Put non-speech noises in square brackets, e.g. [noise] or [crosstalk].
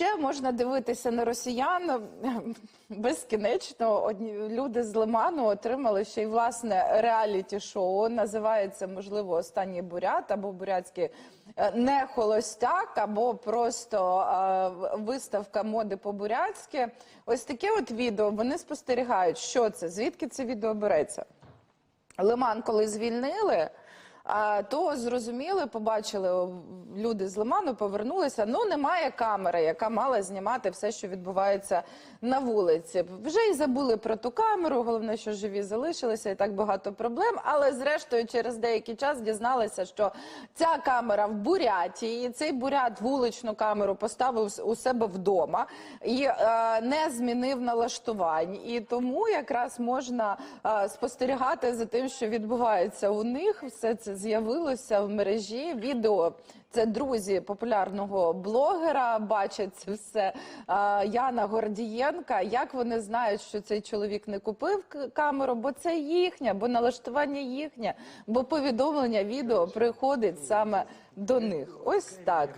Ще можна дивитися на росіян [laughs] безкінечно. Одні люди з Лиману отримали ще й власне реаліті-шоу. Називається можливо останній бурят або бурятський е, не холостяк, або просто е, виставка моди по-бурятськи. Ось таке от відео. Вони спостерігають, що це, звідки це відео береться. Лиман, коли звільнили, то зрозуміли, побачили люди з Лиману, повернулися. Ну, немає камери, яка мала знімати все, що відбувається на вулиці. Вже й забули про ту камеру. Головне, що живі залишилися, і так багато проблем. Але зрештою, через деякий час дізналися, що ця камера в Буряті, і цей бурят вуличну камеру поставив у себе вдома і е, не змінив налаштувань. І тому якраз можна е, спостерігати за тим, що відбувається у них. Все це з'явилося в мережі. Відео це друзі популярного блогера. Бачать це все Яна Гордієнка. Як вони знають, що цей чоловік не купив камеру, бо це їхня, бо налаштування їхнє, бо повідомлення відео приходить саме до них. Ось так.